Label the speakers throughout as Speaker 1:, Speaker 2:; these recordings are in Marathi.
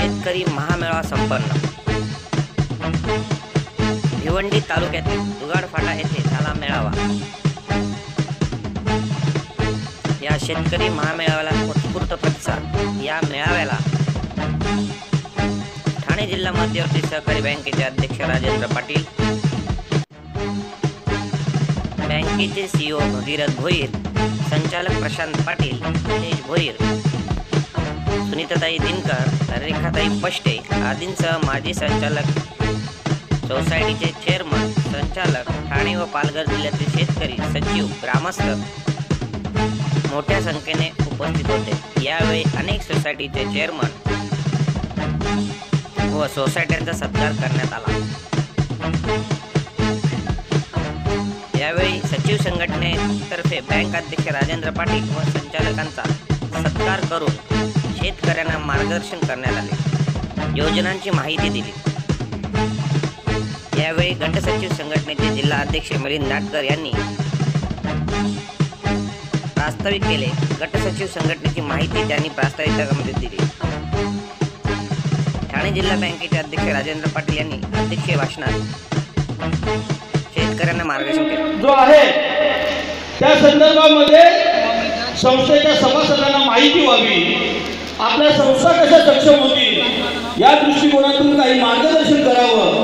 Speaker 1: शेतकरी महामेळावा संपन्न. भिवंडी तालुक्यातील दुगाडफाटा येथे झाला मेळावा. या शेतकरी महामेळाव्याला उत्स्फूर्त प्रतिसाद. या मेळाव्याला ठाणे जिल्हा मध्यवर्ती सहकारी बँकेचे अध्यक्ष राजेंद्र पाटील बँकेचे सीईओ भगीरथ भोईर संचालक प्रशांत पाटील दिनेश भोईर सुनीताताई दिनकर रेखाताई पष्टे आदींसह माजी संचालक सोसायटीचे चेअरमन संचालक ठाणे व पालघर जिल्ह्यातील शेतकरी सचिव ग्रामस्थ मोठ्या संख्येने उपस्थित होते. यावेळी अनेक सोसायटीचे चेअरमन व सोसायट्यांचा सत्कार करण्यात आला. यावेळी सचिव संघटनेतर्फे बँक अध्यक्ष राजेंद्र पाटील व संचालकांचा सत्कार करून शेतकऱ्यांना मार्गदर्शन करण्यात आले. योजनांची माहिती दिली. यावेळी गटसचिव संघटनेचे जिल्हा अध्यक्ष मिलिंद नाटकर यांनी प्रास्ताविक केले. गटसचिव संघटनेची माहिती त्यांनी प्रास्ताविकामध्ये दिली. ठाणे जिल्हा बँकेचे अध्यक्ष राजेंद्र पाटील यांनी अध्यक्षीय भाषणात शेतकऱ्यांना मार्गदर्शन केले.
Speaker 2: जो आहे त्या संदर्भामध्ये संस्थेच्या सभासदांना माहिती व्हावी. आपल्या संस्था कशा सक्षम होतील या दृष्टिकोनातून काही मार्गदर्शन करावं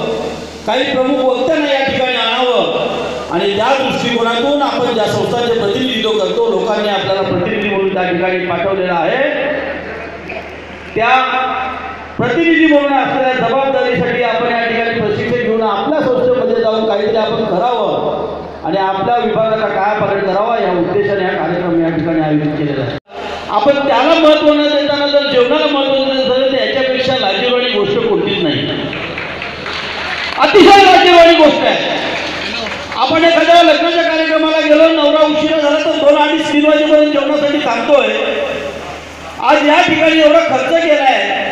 Speaker 2: काही प्रमुख वक्त्यांना या ठिकाणी आणावं. आणि त्या दृष्टिकोनातून आपण ज्या संस्थांचे प्रतिनिधित्व करतो लोकांनी आपल्याला प्रतिनिधी म्हणून त्या ठिकाणी पाठवलेला आहे. त्या प्रतिनिधी म्हणून असलेल्या जबाबदारीसाठी आपण या ठिकाणी प्रशिक्षण घेऊन आपल्या संस्थेमध्ये जाऊन काहीतरी आपण करावं. आणि आपल्या विभागाचा काय पालन करावा या उद्देशाने हा कार्यक्रम या ठिकाणी आयोजित केलेला आहे. आपण तर याच्यापेक्षा लाजीवाणी गोष्ट कोणतीच नाही. अतिशय लाजीवाणी गोष्ट आहे. आपण एखाद्या लग्नाच्या कार्यक्रमाला गेलो नवरा उशिरा झाला तर दोन अडीच तीन वाजेपर्यंत जेवणासाठी थांबतोय. आज या ठिकाणी एवढा खर्च केला आहे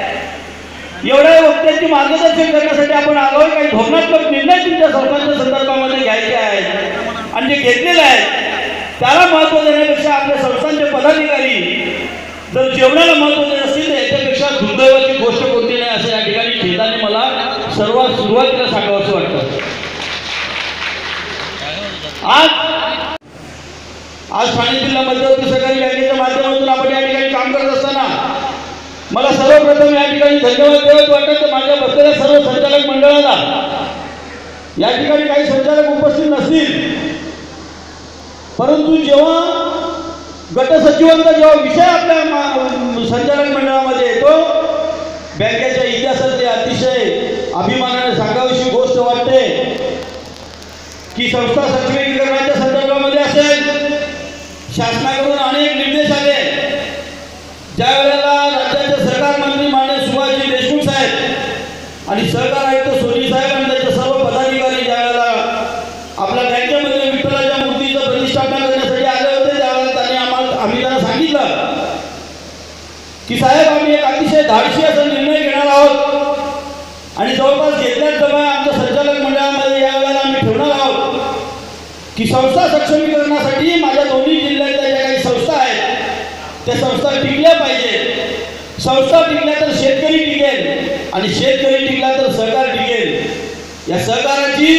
Speaker 2: एवढ्या वक्त्यांची मार्गदर्शन करण्यासाठी आपण आलोय काही धोरणात्मक निर्णय तुमच्या सरकारच्या संदर्भामध्ये घ्यायचे आहेत आणि जे घेतलेले आहेत त्याला महत्त्व देण्यापेक्षा आपल्या संस्थांचे पदाधिकारी तर जेवणाला महत्त्व असेल असतील तर याच्यापेक्षा दुर्दैवाची गोष्ट कोणती नाही असं या ठिकाणी खेदाने मला सर्वात सुरुवातीला सांगावं असं वाटतं. आज आज ठाणे जिल्हा मध्यवर्ती सहकारी बँकेच्या माध्यमातून आपण या ठिकाणी काम करत असताना मला सर्वप्रथम या ठिकाणी धन्यवाद देत वाटत. तर माझ्या बसलेल्या सर्व संचालक मंडळाला या ठिकाणी काही संचालक उपस्थित नसतील. परंतु जेव्हा गटसचिवांचा जेव्हा विषय आपल्या संचालक मंडळामध्ये येतो बँकेच्या इतिहासातली अतिशय अभिमानाने सांगावीशी गोष्ट वाटते. की संस्था सक्षमीकरणाच्या संदर्भामध्ये असेल शासनाकडून अनेक निर्देश आले ज्या वेळेला राज्याचे सरकार मंत्री मान्य सुभाषजी देशमुख साहेब आणि सहकार आयुक्त सोनी साहेब आणि त्यांचे सर्व पदाधिकारी ज्या वेळेला आपल्या बँकेमध्ये विठ्ठलाच्या मूर्तीचं प्रतिष्ठापना करण्यासाठी आले होते त्यावेळेला त्यांनी आम्हाला आम्ही त्यांना सांगितलं की साहेब आम्ही एक अतिशय धाडशी असा निर्णय घेणार आहोत. आणि जवळपास घेतल्याच जवळ आमच्या संचालक मंडळामध्ये या वेळेला आम्ही ठेवणार आहोत की संस्था सक्षमीकरणासाठी माझ्या दोन्ही जिल्ह्यातल्या ज्या काही संस्था आहेत त्या संस्था टिकल्या पाहिजे. संस्था टिकल्या तर शेतकरी टिकेल आणि शेतकरी टिकला तर सहकार टिकेल. या सहकाराची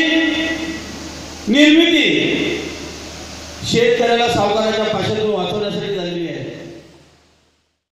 Speaker 2: निर्मिती शेतकऱ्याला सावकाराच्या पाशातून वाचवण्यासाठी